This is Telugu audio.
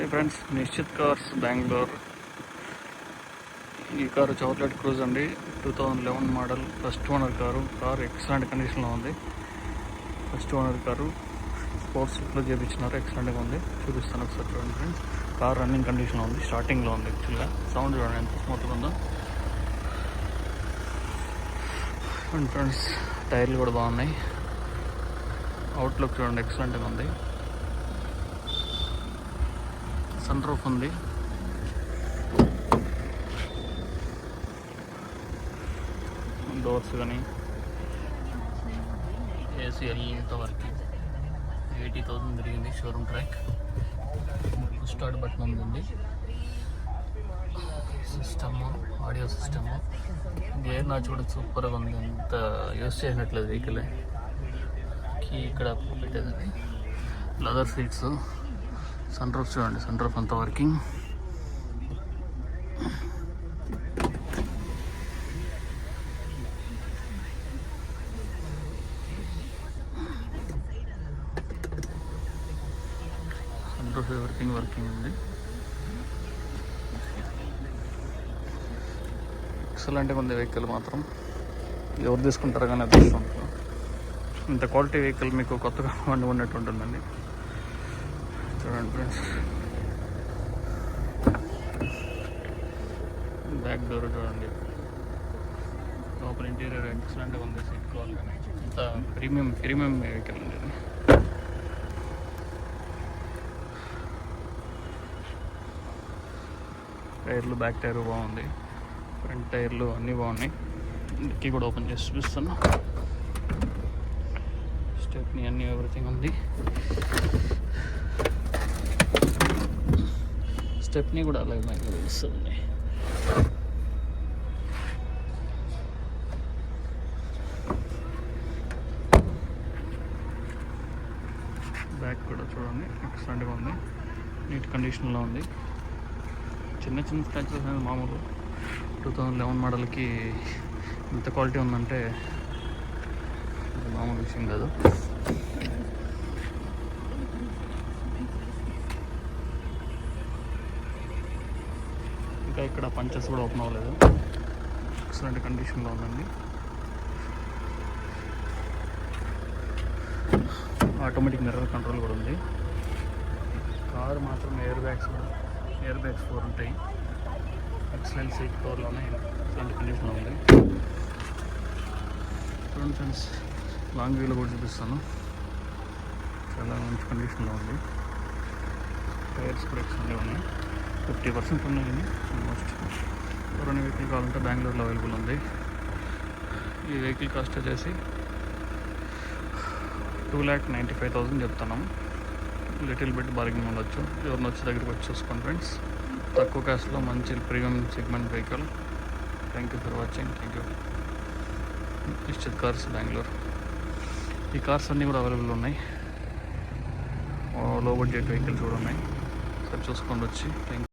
Hi friends Nishchit cars Bengaluru ఈ కారు చాక్లెట్ క్రూజ్ అండి. Two thousand eleven model first owner car. Car excellent కండిషన్లో ఉంది. First owner car. స్పోర్ట్స్ లుక్లో చేపించినారు. ఎక్సలెంట్గా ఉంది. చూపిస్తాను ఒకసారి చూడండి ఫ్రెండ్స్ కార్ రన్నింగ్ కండిషన్లో ఉంది. స్టార్టింగ్లో ఉంది యాక్చువల్గా సౌండ్ చూడండి ఎంత స్మూత్గా ఉందో. అండ్ ఫ్రెండ్స్ టైర్లు కూడా బాగున్నాయి. అవుట్లుక్ చూడండి ఎక్సలెంట్గా ఉంది. సన్ రూఫ్ ఉంది. డోర్స్ కానీ ఏసీ ఎంత వరకు ఎయిటీ థౌసండ్ తిరిగింది షోరూమ్ ట్రాక్. స్టార్ట్ బటన్ ఉంది. System audio system. గేర్ నా చూడ సూపర్గా ఉంది. అంత యూస్ చేసినట్లేదు వెహికల్ కీ ఇక్కడ పెట్టేదండి లెదర్ సీట్స్ సన్రూఫ్ చూడండి సన్ రూఫ్ అంతా working sunroof working working ఉంది. ఎక్సలెంట్గా ఉంది వెహికల్ మాత్రం. ఎవరు తీసుకుంటారు కానీ అదృష్టం. ఇంత క్వాలిటీ వెహికల్ మీకు కొత్తగా వండి ఉన్నట్టు ఉంటుందండి. చూడండి ఫ్రెండ్స్ బ్యాక్ డోర్ చూడండి. లోపల ఇంటీరియర్ ఎక్సలెంట్గా ఉంది సీట్ క్వాలిటీ అంత ప్రీమియం ప్రీమియం వెహికల్ ఉంది టైర్లు బ్యాక్ టైర్ బాగుంది. ఫ్రంట్ టైర్లు అన్నీ బాగున్నాయి. డిక్కీ కూడా ఓపెన్ చేసి చూపిస్తాను స్టెప్ని అన్నీ ఎవ్రీథింగ్ ఉంది. స్టెప్ని కూడా అలాగే మనకి తెలుస్తుంది. బ్యాక్ కూడా చూడండి ఎక్సలెంట్గా ఉంది. నీట్ కండిషన్లో ఉంది. చిన్న చిన్న స్క్రాచెస్ అనేది మామూలు. టూ థౌజండ్ లెవెన్ మోడల్కి ఇంత క్వాలిటీ ఉందంటే మామూలు విషయం కాదు. ఇంకా ఇక్కడ పంచెస్ కూడా ఓపెన్ అవ్వలేదు. ఎక్సలెంట్ కండిషన్లో ఉందండి. ఆటోమేటిక్ మిర్రర్ కంట్రోల్ కూడా ఉంది. కారు మాత్రం ఎయిర్ బ్యాగ్స్ కూడా ఎయిర్ బ్యాగ్స్ ఫోర్ ఉంటాయి. ఎక్సలెంట్ సీట్ కవర్లోనే ఎక్సలెంట్ కండిషన్లో ఉంది. చూడండి ఫ్రెండ్స్ లాంగ్ వ్యూలో కూడా చూపిస్తాను. చాలా మంచి కండిషన్లో ఉంది. టైర్స్ కూడా ఎక్సలెంట్గా ఉన్నాయి. ఫిఫ్టీ పర్సెంట్ ఉన్నాయి ఆల్మోస్ట్ ఎవరైనా వెహికల్ కావాలంటే బెంగళూరులో అవైలబుల్ ఉంది. ఈ వెహికల్ కాస్ట్ వచ్చేసి two lakh ninety five thousand చెప్తున్నాం. లిటిల్ బిట్ బార్గింగ్ ఉండొచ్చు. ఎవరిని వచ్చి దగ్గరికి వచ్చి చూసుకోండి ఫ్రెండ్స్ తక్కువ కాస్ట్లో మంచి premium segment vehicle thank you for watching thank you Nishchit cars Bengaluru ఈ కార్స్ అన్నీ కూడా అవైలబుల్ ఉన్నాయి. లో బడ్జెట్ వెహికల్స్ కూడా ఉన్నాయి. సార్ చూసుకోండి వచ్చి. థ్యాంక్